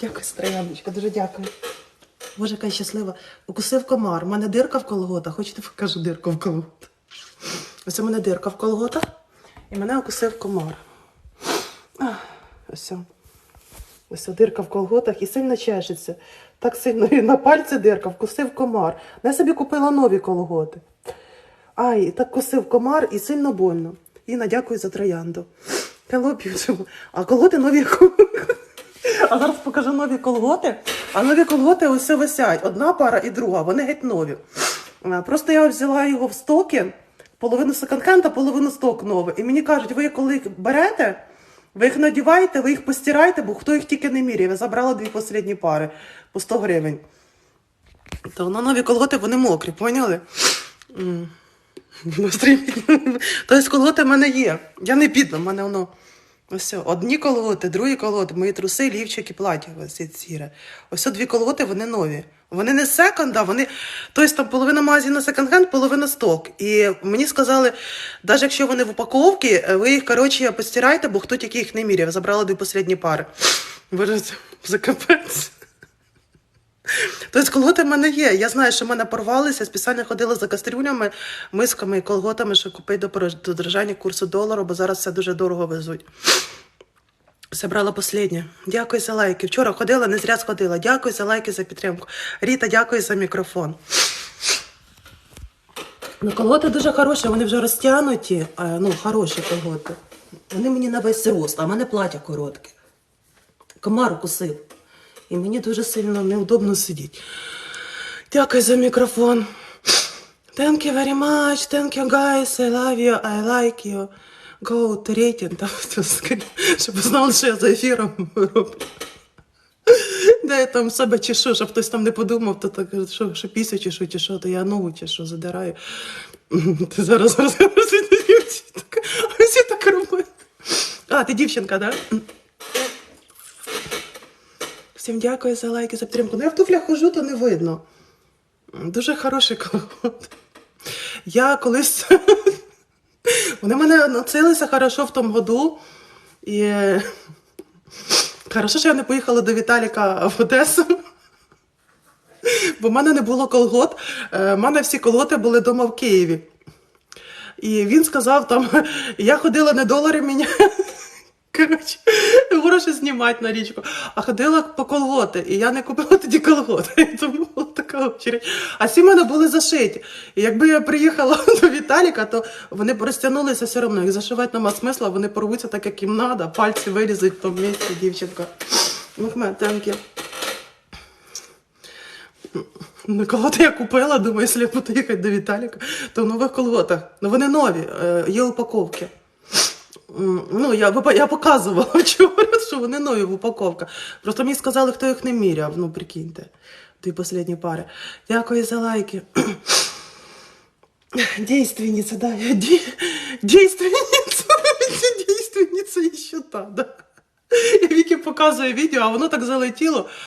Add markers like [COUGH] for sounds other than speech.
Дякую, Строяночка, дуже дякую. Боже, яка щаслива. Укусив комар. У мене дирка в колготах. Хочете покажу дирку в колготах? Ось у мене дирка в колготах. І мене укусив комар. Ось. Ось дирка в колготах і сильно чешеться. Так сильно і на пальці дирка, вкусив комар. Я собі купила нові колготи. Ай, так кусив комар і сильно больно. Інна, дякую за троянду. Я лопів. А колготи нові. А зараз покажу нові колготи. А нові колготи ось висять. Одна пара і друга. Вони геть нові. Е, Просто я взяла його в стоки, половину секонд-хенда, половину сток новий. І мені кажуть, ви коли їх берете, ви їх надіваєте, ви їх постираєте, бо хто їх тільки не міряє. Я забрала дві останні пари по 100 гривень. То на нові колготи вони мокрі, поняли? [LAUGHS] [LAUGHS] Тобто колготи в мене є. Я не бідна, в мене воно. Ось одні колготи, другі колготи, мої труси, лівчики, плаття. Ось ці сіре. Ось дві колготи, вони нові. Вони не секонда, вони. Тобто там половина магазину секонд-хенд, половина сток. І мені сказали, навіть якщо вони в упаковці, ви їх, коротше, постирайте, бо хто тільки їх не міряв. Забрала дві останні пари. Це за капець. Тобто колготи в мене є. Я знаю, що в мене порвалися, спеціально ходила за кастрюлями, мисками і колготами, щоб купити до держання курсу долару, бо зараз все дуже дорого везуть. Забрала останнє. Дякую за лайки. Вчора ходила, не зря сходила. Дякую за лайки, за підтримку. Ріта, дякую за мікрофон. Ну, колготи дуже хороші, вони вже розтягнуті. Ну, хороші колготи. Вони мені на весь рост, а в мене плаття коротке. Комар укусив. І мені дуже сильно неудобно сидіти. Дякую за мікрофон. Thank you very much. Thank you, guys. I love you. I like you. Go to rating. Там, щоб знали, що я за ефіром роблю. Де я там себе чешу, щоб хтось там не подумав, то так, що, що після чешу, чи що, то я ногу чешу, задираю. Ти зараз розповідати. Ось я так робити. А, ти дівчинка, так? Да? Всім дякую за лайки, за підтримку. Ну я в туфлях хожу, то не видно. Дуже хороший колгот. Я колись. [LAUGHS] Вони мене націлися хорошо в тому году. І е, хорошо, що я не поїхала до Віталіка в Одесу. Бо в мене не було колгот. Е, В мене всі колготи були вдома в Києві. І він сказав там, [LAUGHS] я ходила не долари міняти. [LAUGHS] Коротше, гроші знімати на річку. А ходила по колготи, і я не купила тоді колготи. [LAUGHS] Тому була така очередь. А всі в мене були зашиті. І якби я приїхала [LAUGHS] до Віталіка, то вони розтягнулися все одно. Їх зашивати нема смисла, вони порвуться так, як їм треба, пальці вирізать в тому місці, дівчинка. Мухмед. Ну, колготи я купила, думаю, якщо я буду їхати до Віталіка, то в нових колготах. Ну вони нові, е, є упаковки. Ну, я, я показувала [LAUGHS] вчора, що вони нові в упаковках. Просто мені сказали, хто їх не міряв. Ну, прикиньте. Дві останні пари. Дякую за лайки. [CLEARS THROAT] Действенница, да. [LAUGHS] Де... Действенница. [LAUGHS] Действенница еще та, да. І Вікі показує відео, а воно так залетіло.